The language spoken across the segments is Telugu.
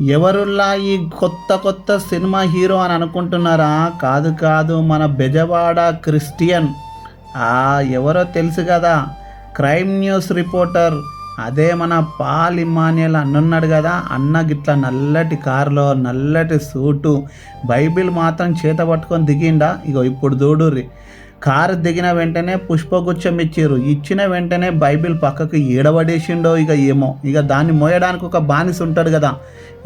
ఎవరులా ఈ కొత్త కొత్త సినిమా హీరో అని అనుకుంటున్నారా? కాదు కాదు మన బెజవాడ క్రిస్టియన్. ఆ ఎవరో తెలుసు కదా క్రైమ్ న్యూస్ రిపోర్టర్. అదే మన పాల్ ఇమానియల్ అన్నున్నాడు కదా అన్న గిట్ల నల్లటి కారులో నల్లటి సూటు. బైబిల్ మాత్రం చేత పట్టుకొని దిగిండా? ఇగో ఇప్పుడు చూడుర్రి. కారు దిగిన వెంటనే పుష్పగుచ్చం ఇచ్చారు. ఇచ్చిన వెంటనే బైబిల్ పక్కకు ఈడబడేసిండో ఇక ఏమో. ఇక దాన్ని మోయడానికి ఒక బానిస ఉంటాడు కదా.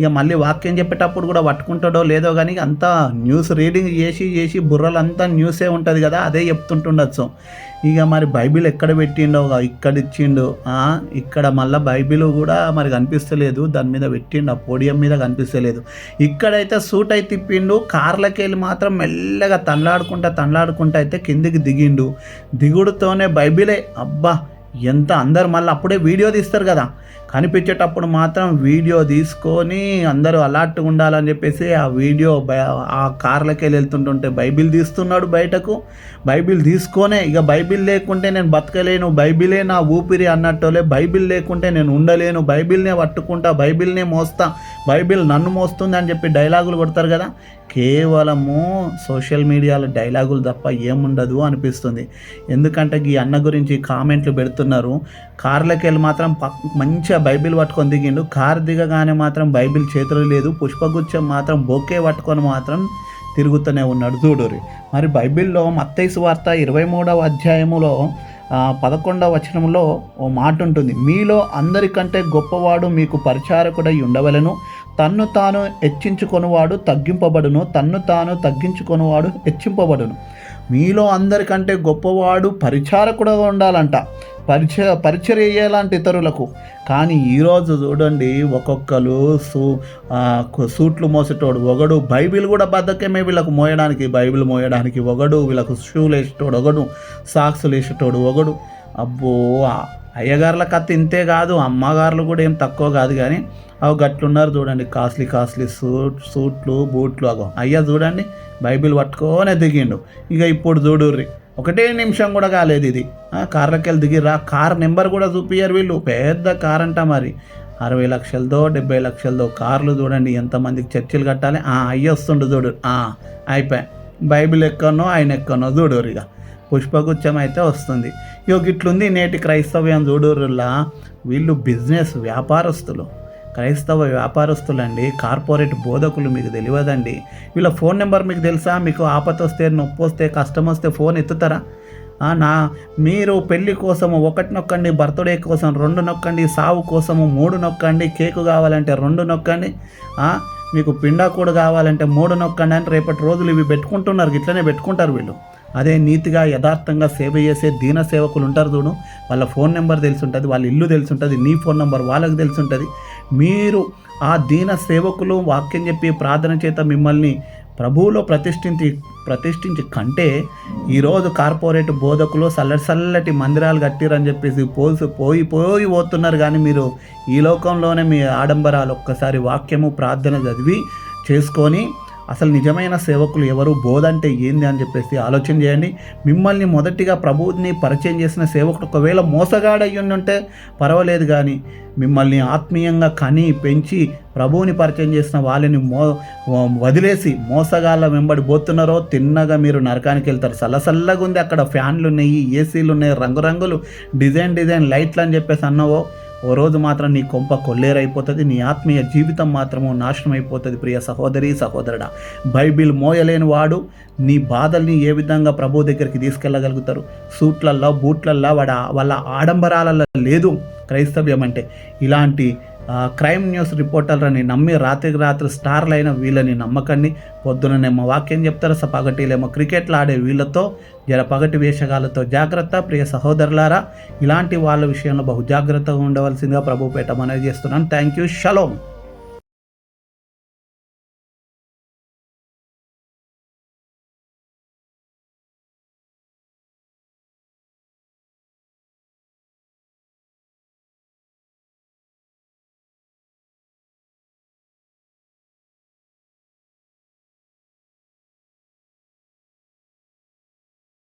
ఇక మళ్ళీ వాక్యం చెప్పేటప్పుడు కూడా పట్టుకుంటాడో లేదో కానీ అంతా న్యూస్ రీడింగ్ చేసి చేసి బుర్రలంతా న్యూసే ఉంటుంది కదా. అదే చెప్తుంటుండొచ్చు. ఇక మరి బైబిల్ ఎక్కడ పెట్టిండో ఇక్కడ ఇచ్చిండు ఇక్కడ మళ్ళీ బైబిల్ కూడా మరి కనిపిస్తలేదు. దాని మీద పెట్టిండు ఆ పోడియం మీద కనిపిస్తలేదు. ఇక్కడైతే సూట్ అయితే తిప్పిండు కార్లకి వెళ్ళి మాత్రం మెల్లగా తన్లాడుకుంటా తన్లాడుకుంటా అయితే కిందికి దిగిండు. దిగుడుతోనే బైబిలే అబ్బా ఎంత అందరు మళ్ళీ అప్పుడే వీడియో తీస్తారు కదా. కనిపించేటప్పుడు మాత్రం వీడియో తీసుకొని అందరూ అలర్ట్గా ఉండాలని చెప్పేసి ఆ వీడియో బై- ఆ కార్లకి వెళ్ళి వెళ్తుంటుంటే బైబిల్ తీస్తున్నాడు బయటకు. బైబిల్ తీసుకొనే ఇక బైబిల్ లేకుంటే నేను బతకలేను బైబిలే నా ఊపిరి అన్నట్టులే బైబిల్ లేకుంటే నేను ఉండలేను బైబిల్నే పట్టుకుంటా బైబిల్నే మోస్తా బైబిల్ నన్ను మోస్తుంది అని చెప్పి డైలాగులు కొడతారు కదా. కేవలము సోషల్ మీడియాలో డైలాగులు తప్ప ఏముండదు అనిపిస్తుంది. ఎందుకంటే ఈ అన్న గురించి కామెంట్లు పెడుతున్నారు. కార్లకి వెళ్ళి మాత్రం పక్ మంచిగా బైబిల్ పట్టుకొని దిగిండు. కార్ దిగగానే మాత్రం బైబిల్ చేతులు లేదు. పుష్పగుచ్చం మాత్రం బొకే పట్టుకొని మాత్రం తిరుగుతూనే ఉన్నాడు. చూడురి మరి బైబిల్లో మత్తైసు వార్త ఇరవై మూడవ అధ్యాయములో పదకొండవ వచనంలో ఓ మాట ఉంటుంది. మీలో అందరికంటే గొప్పవాడు మీకు పరిచారకుడై ఉండవలను. తన్ను తాను హెచ్చించుకొనివాడు తగ్గింపబడును. తన్ను తాను తగ్గించుకొనివాడు హెచ్చింపబడును. మీలో అందరికంటే గొప్పవాడు పరిచారకుడుగా ఉండాలంట. పరిచ పరిచర్య చేయాలంటే ఇతరులకు. కానీ ఈరోజు చూడండి ఒక్కొక్కరు సూ సూట్లు మోసేటోడు ఒకడు బైబిల్ కూడా బద్దకమే వీళ్ళకు మోయడానికి బైబిల్ మోయడానికి ఒకడు వీళ్ళకు షూలు వేసేటోడు ఒకడు సాక్సులు వేసేటోడు ఒకడు. అబ్బో అయ్యగారుల కథ ఇంతే కాదు అమ్మగారులు కూడా ఏం తక్కువ కాదు కానీ అవి గట్లున్నారు చూడండి కాస్ట్లీ కాస్ట్లీ సూట్ సూట్లు బూట్లు అగో. అయ్యా చూడండి బైబిల్ పట్టుకోనే దిగిండు. ఇక ఇప్పుడు చూడుర్రి. ఒకటే నిమిషం కూడా కాలేదు ఇది. కార్లకెళ్ళి దిగిరా దిగిర్రా. కార్ నెంబర్ కూడా చూపియ్యారు వీళ్ళు. పెద్ద కార్ అంట మరి. అరవై లక్షలదో డెబ్బై లక్షలదో కార్లు చూడండి. ఎంతమందికి చర్చిలు కట్టాలి? అయ్యి వస్తుండు చూడు. ఆ, అయిపోయి బైబిల్ ఎక్కనో ఆయన ఎక్కనో చూడరు ఇక. పుష్పగుచ్చం అయితే వస్తుంది. ఇక ఇట్లుంది నేటి క్రైస్తవ్యం చూడరులా వీళ్ళు బిజినెస్ వ్యాపారస్తులు. క్రైస్తవ వ్యాపారస్తులండి కార్పొరేట్ బోధకులు మీకు తెలియదండి. వీళ్ళ ఫోన్ నెంబర్ మీకు తెలుసా? మీకు ఆపత వస్తే నొప్పి వస్తే కష్టం వస్తే ఫోన్ ఎత్తుతారా? నా మీరు పెళ్ళి కోసము ఒకటి నొక్కండి బర్త్డే కోసం రెండు నొక్కండి సావు కోసము మూడు నొక్కండి కేకు కావాలంటే రెండు నొక్కండి మీకు పిండా కూడా కావాలంటే మూడు నొక్కండి అని రేపటి రోజులు ఇవి పెట్టుకుంటున్నారు ఇట్లనే పెట్టుకుంటారు వీళ్ళు. అదే నీతిగా యథార్థంగా సేవ చేసే దీన సేవకులు ఉంటారు చూడు. వాళ్ళ ఫోన్ నెంబర్ తెలిసి ఉంటుంది వాళ్ళ ఇల్లు తెలిసి ఉంటుంది నీ ఫోన్ నెంబర్ వాళ్ళకి తెలిసి ఉంటుంది మీరు ఆ దీన సేవకులు వాక్యం చెప్పి ప్రార్థన చేత మిమ్మల్ని ప్రభువులో ప్రతిష్ఠించి ప్రతిష్ఠించి కంటే ఈరోజు కార్పొరేట్ బోధకులు సల్లటి సల్లటి మందిరాలు కట్టిరని చెప్పేసి పోసి పోయి పోయి పోతున్నారు. కానీ మీరు ఈ లోకంలోనే మీ ఆడంబరాలు ఒక్కసారి వాక్యము ప్రార్థన చదివి చేసుకొని అసలు నిజమైన సేవకులు ఎవరు? బోధ అంటే ఏంది అని చెప్పేసి ఆలోచన చేయండి. మిమ్మల్ని మొదటిగా ప్రభువుని పరిచయం చేసిన సేవకుడు ఒకవేళ మోసగాడయ్యి ఉంటే పర్వాలేదు కానీ మిమ్మల్ని ఆత్మీయంగా కని పెంచి ప్రభువుని పరిచయం చేసిన వాళ్ళని మో వదిలేసి మోసగాళ్ళ వెంబడి పోతున్నారో తిన్నగా మీరు నరకానికి వెళ్తారు. సల్లసల్లగా ఉంది అక్కడ ఫ్యాన్లు ఉన్నాయి ఏసీలు ఉన్నాయి రంగురంగులు డిజైన్ డిజైన్ లైట్లు అని చెప్పేసి అన్నావో ఓ రోజు మాత్రం నీ కొంప కొల్లేరైపోతుంది నీ ఆత్మీయ జీవితం మాత్రము నాశనం అయిపోతుంది ప్రియ సహోదరి సహోదరుడా. బైబిల్ మోయలేని వాడు నీ బాధల్ని ఏ విధంగా ప్రభు దగ్గరికి తీసుకెళ్ళగలుగుతారు? సూట్లల్లో బూట్లల్లో వాడ వాళ్ళ ఆడంబరాలలో లేదు క్రైస్తవ్యం అంటే ఇలాంటి క్రైమ్ న్యూస్ రిపోర్టర్లని నమ్మి రాత్రికి రాత్రి స్టార్లైన వీళ్ళని నమ్మకండి. పొద్దుననేమో వాక్యం చెప్తారు స పగటిలేమో క్రికెట్లు ఆడే వీళ్ళతో జర పగటి వేషగాలతో జాగ్రత్త ప్రియ సహోదరులారా. ఇలాంటి వాళ్ళ విషయంలో బహు జాగ్రత్తగా ఉండవలసిందిగా ప్రభుపేట మనవి చేస్తున్నాను. Thank you. షలోమ్.